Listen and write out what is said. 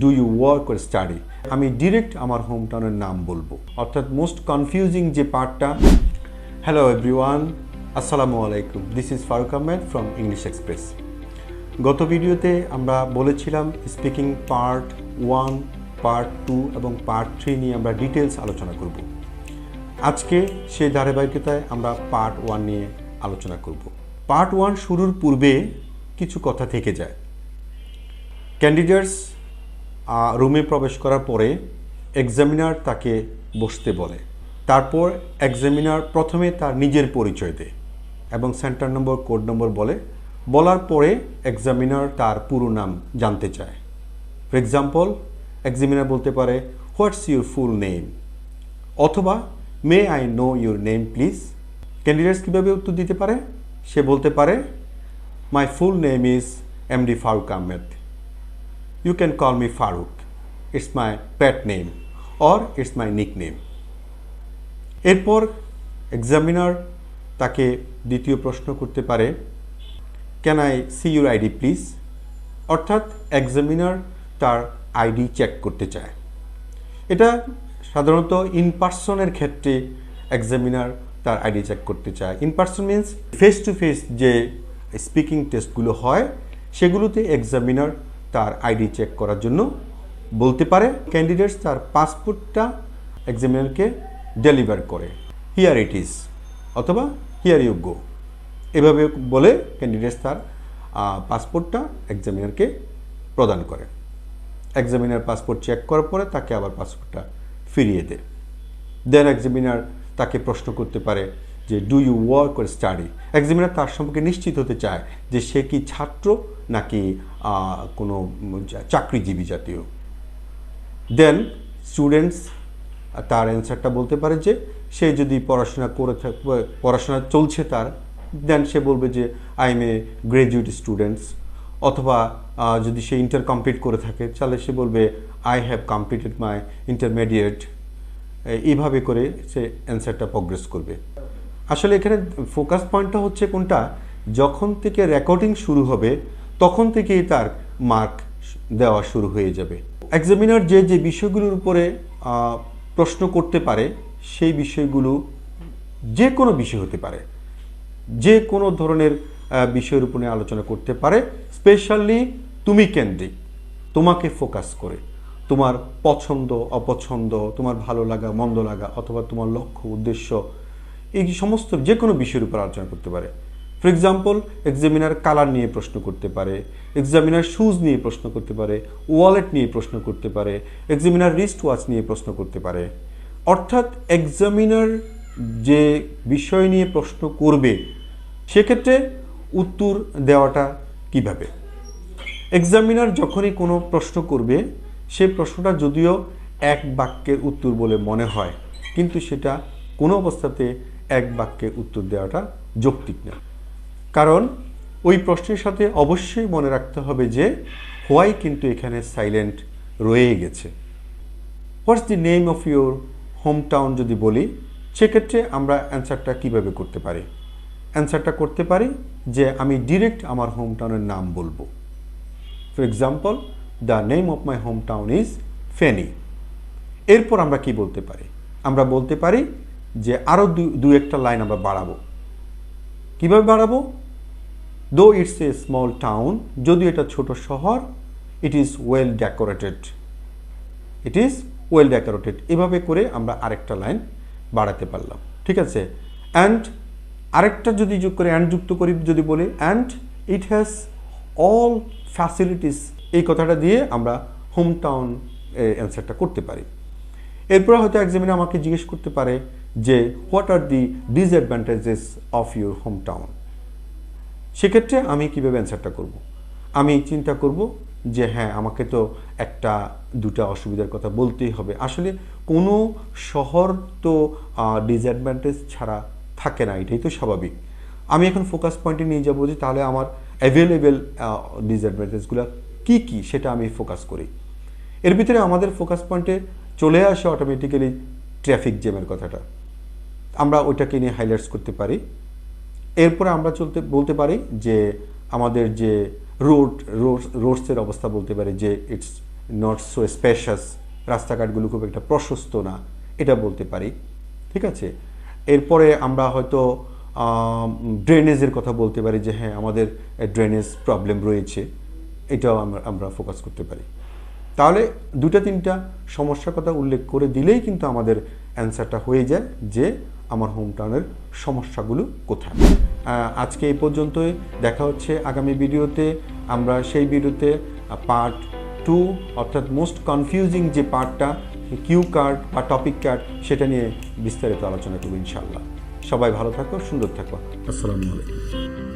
Do you work or study আমি direct আমার home টাউনের নাম বলব। অর্থাৎ মোস্ট কনফিউজিং যে পার্টটা হ্যালো এভরিওয়ান আসসালামু আলাইকুম। This is Farooq Ahmed from English Express গত ভিডিওতে আমরা বলেছিলাম speaking part one part two এবং পার্ট থ্রি নিয়ে আমরা ডিটেলস আলোচনা করব। আজকে সেই ধারাবাহিকতায় আমরা পার্ট ওয়ান নিয়ে আলোচনা করব। পার্ট ওয়ান শুরুর পূর্বে কিছু কথা থেকে যায়। ক্যান্ডিডেটস রুমে প্রবেশ করার পরে এক্সামিনার তাকে বসতে বলে। তারপর এক্সামিনার প্রথমে তার নিজের পরিচয় দেয় এবং সেন্টার নম্বর কোড নম্বর বলে। বলার পরে এক্সামিনার তার পুরো নাম জানতে চায়। ফর এক্সাম্পল এক্সামিনার বলতে পারে হোয়াটস ইউর ফুল নেম অথবা may I know your name please candidates কীভাবে উত্তর দিতে পারে? সে বলতে পারে my full name is M D Farooq Ahmed You can call me Farooq. It's my pet name or it's my nickname. এরপর examiner তাকে দ্বিতীয় প্রশ্ন করতে পারে can I see your ID please অর্থাৎ এক্সামিনার তার আইডি চেক করতে চায় এটা সাধারণত ইন পার্সনের ক্ষেত্রে এক্সামিনার তার আইডি চেক করতে চায় in person means face to face যে স্পিকিং টেস্টগুলো হয়, সেগুলোতে এক্সামিনার তার আইডি চেক করার জন্য বলতে পারে ক্যান্ডিডেটস তার পাসপোর্টটা এক্সামিনারকে ডেলিভার করে। হিয়ার ইট ইজ অথবা হিয়ার ইউ গো এভাবে বলে ক্যান্ডিডেটস তার পাসপোর্টটা এক্সামিনারকে প্রদান করে। এক্সামিনার পাসপোর্ট চেক করার পরে তাকে আবার পাসপোর্টটা ফিরিয়ে দেয়। দেন এক্সামিনার তাকে প্রশ্ন করতে পারে যে do you work or study examiner তার সম্পর্কে নিশ্চিত হতে চায় যে, সে কি ছাত্র নাকি কোনো চাকরিজীবী জাতীয়। দেন স্টুডেন্টস তার অ্যান্সারটা বলতে পারে যে, সে যদি পড়াশোনা করে থাকবে পড়াশোনা চলছে তার দেন সে বলবে যে I am a graduate students অথবা যদি সে ইন্টার কমপ্লিট করে থাকে, তাহলে সে বলবে I have completed my intermediate এইভাবে করে সে অ্যান্সারটা প্রগ্রেস করবে। আসলে এখানে ফোকাস পয়েন্টটা হচ্ছে কোনটা? যখন থেকে রেকর্ডিং শুরু হবে, তখন থেকেই তার মার্ক দেওয়া শুরু হয়ে যাবে। এক্সামিনার যে যে বিষয়গুলোর উপরে প্রশ্ন করতে পারে, সেই বিষয়গুলো যে কোনো বিষয় হতে পারে। যে কোনো ধরনের বিষয়ের উপরে আলোচনা করতে পারে। স্পেশালি তুমি কেন্দ্রিক, তোমাকে ফোকাস করে। তোমার পছন্দ, অপছন্দ, তোমার ভালো লাগা, মন্দ লাগা, অথবা তোমার লক্ষ্য, উদ্দেশ্য এই সমস্ত যে কোনো বিষয়ের উপর আলোচনা করতে পারে। ফর এক্সাম্পল এক্সামিনার কালার নিয়ে প্রশ্ন করতে পারে এক্সামিনার শুজ নিয়ে প্রশ্ন করতে পারে ওয়ালেট নিয়ে প্রশ্ন করতে পারে এক্সামিনার রিস্ট ওয়াচ নিয়ে প্রশ্ন করতে পারে। অর্থাৎ এক্সামিনার যে বিষয় নিয়ে প্রশ্ন করবে, সেক্ষেত্রে উত্তর দেওয়াটা কীভাবে? এক্সামিনার যখনই কোনো প্রশ্ন করবে, সে প্রশ্নটা যদিও এক বাক্যের উত্তর বলে মনে হয়, কিন্তু সেটা কোনো অবস্থাতে এক বাক্যে উত্তর দেওয়াটা যৌক্তিক না। কারণ ওই প্রশ্নের সাথে অবশ্যই মনে রাখতে হবে যে হোয়াই কিন্তু এখানে সাইলেন্ট রয়ে গেছে। What's the name of your home town যদি বলি, সেক্ষেত্রে আমরা অ্যান্সারটা কীভাবে করতে পারি? অ্যান্সারটা করতে পারি যে আমি ডিরেক্ট আমার হোম টাউনের নাম বলব। For example, the name of my home town is Feni. এরপর আমরা কি বলতে পারি? আমরা বলতে পারি যে আরও দু একটা লাইন আমরা বাড়াবো। কীভাবে বাড়াবো? দো ইটস এ স্মল টাউন যদিও এটা ছোট শহর it is well decorated it is well decorated এভাবে করে আমরা আরেকটা লাইন বাড়াতে পারলাম। ঠিক আছে? অ্যান্ড আরেকটা যদি যোগ করে অ্যান্ড যুক্ত করি যদি বলি and it has all facilities এই কথাটা দিয়ে আমরা হোম টাউন অ্যান্সারটা করতে পারি। এরপর হয়তো এক্সামিনার আমাকে জিজ্ঞেস করতে পারে যে what are the disadvantages of your home town সেক্ষেত্রে আমি কীভাবে অ্যান্সারটা করব। আমি চিন্তা করব যে হ্যাঁ আমাকে তো একটা, দুটা অসুবিধার কথা বলতেই হবে। আসলে কোনো শহর তো ডিসঅ্যাডভান্টেজ ছাড়া থাকে না, এটাই তো স্বাভাবিক। আমি এখন ফোকাস পয়েন্টে নিয়ে যাব যে, তাহলে আমার অ্যাভেলেবেল ডিসঅ্যাডভান্টেজগুলো কী কী, সেটা আমি ফোকাস করি। এর ভিতরে আমাদের ফোকাস পয়েন্টে চলে আসে অটোমেটিক্যালি ট্রাফিক জ্যামের কথাটা। আমরা ওইটাকে নিয়ে হাইলাইটস করতে পারি। এরপরে আমরা চলতে, বলতে পারি যে আমাদের যে রোড রোডসের অবস্থা বলতে পারি যে ইটস নট সো স্পেশাস রাস্তাঘাটগুলো খুব একটা প্রশস্ত না, এটা বলতে পারি। ঠিক আছে? এরপরে আমরা হয়তো ড্রেনেজের কথা বলতে পারি যে হ্যাঁ আমাদের ড্রেনেজ প্রবলেম রয়েছে, এটাও আমরা আমরা ফোকাস করতে পারি। তাহলে দুটা তিনটা সমস্যার কথা উল্লেখ করে দিলেই কিন্তু আমাদের অ্যান্সারটা হয়ে যায় যে আমার হোম টাউনের সমস্যাগুলো কোথায়? আজকে এই পর্যন্তই। দেখা হচ্ছে আগামী ভিডিওতে। আমরা সেই ভিডিওতে পার্ট টু অর্থাৎ মোস্ট কনফিউজিং যে পার্টটা কিউ কার্ড বা টপিক কার্ড সেটা নিয়ে বিস্তারিত আলোচনা করব ইনশাল্লাহ সবাই ভালো থাকো, সুন্দর থাকো। আসসালামু আলাইকুম।